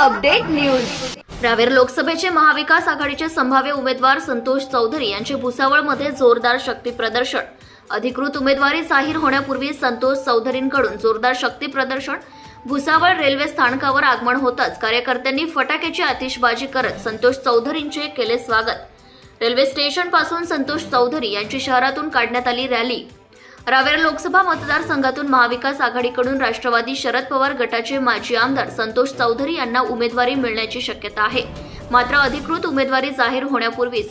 Update news. Raver लोकसभेचे महाविकास आघाडीचे संभाव्य उमेदवार संतोष चौधरी यांचे भुसावळमध्ये जोरदार शक्ती प्रदर्शन. अधिकृत उमेदवारी जाहीर होण्यापूर्वी संतोष चौधरींकडून जोरदार शक्ती प्रदर्शन. भुसावळ रेल्वे स्थानकावर आगमन होताच कार्यकर्त्यांनी फटाक्याची आतिषबाजी करत संतोष चौधरींचे केले स्वागत. रेल्वे स्टेशनपासून संतोष चौधरी यांची शहरातून काढण्यात आली रॅली. रावेर लोकसभा मतदारसंघातून महाविकास आघाडीकडून राष्ट्रवादी शरद पवार गटाचे माजी आमदार संतोष चौधरी यांना उमेदवारी मिळण्याची शक्यता आहे. मात्र अधिकृत उमेदवारी जाहीर होण्यापूर्वीच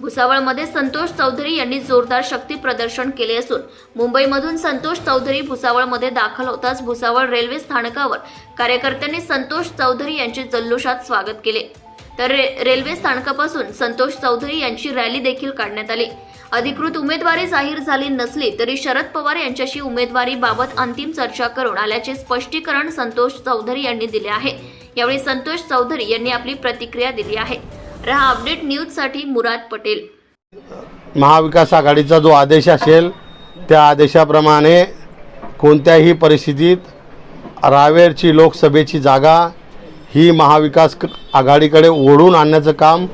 भुसावळमध्ये संतोष चौधरी यांनी जोरदार शक्ती प्रदर्शन केले असून मुंबईमधून संतोष चौधरी भुसावळमध्ये दाखल होताच भुसावळ रेल्वे स्थानकावर कार्यकर्त्यांनी संतोष चौधरी यांचे जल्लोषात स्वागत केले. तर रे- रेल्वे स्थानकापासून संतोष चौधरी यांची रॅली देखील काढण्यात आली. अधिकृत उमेदवारी जाहीर झाली नसली तरी शरद पवार यांच्याशी उमेदवारीबाबत अंतिम चर्चा करून आल्याचे स्पष्टीकरण संतोष चौधरी यांनी दिले आहे. यावेळी संतोष चौधरी यांनी आपली प्रतिक्रिया दिली आहे. रहा अपडेट न्यूजसाठी मुराद पटेल. महाविकास आघाडीचा जो आदेश असेल त्या आदेशाप्रमाणे कोणत्याही परिस्थितीत रावेरची लोकसभेची जागा ही महाविकास क- आघाडीकडे ओढून आणण्याचं काम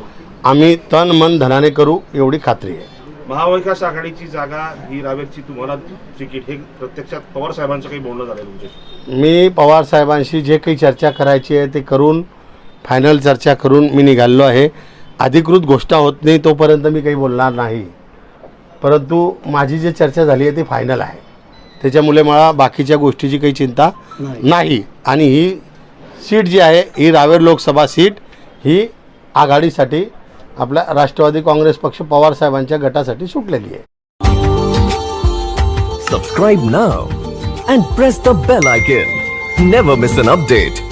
आम्ही तन मन धनाने करू एवढी खात्री आहे. महाविकास आघाडीची जागा ही रावेरची तुम्हाला तिकीट हे प्रत्यक्षात पवार साहेबांचं काही बोलणं झालं तुमचे मी पवार साहेबांशी जे काही चर्चा करायची आहे ते करून फायनल चर्चा करून मी निघालेलो आहे. अधिकृत गोष्ट होत नाही तोपर्यंत मी काही बोलणार नाही. परंतु माझी जी चर्चा झाली आहे ती फायनल आहे. त्याच्यामुळे मला बाकीच्या गोष्टीची काही चिंता नाही. आणि ही सीट जी आहे ही रावेर लोकसभा सीट ही आघाडीसाठी आपल्या राष्ट्रवादी काँग्रेस पक्ष पवार साहेबांच्या गटासाठी सुटलेली आहे. Subscribe now and press the bell icon never miss an update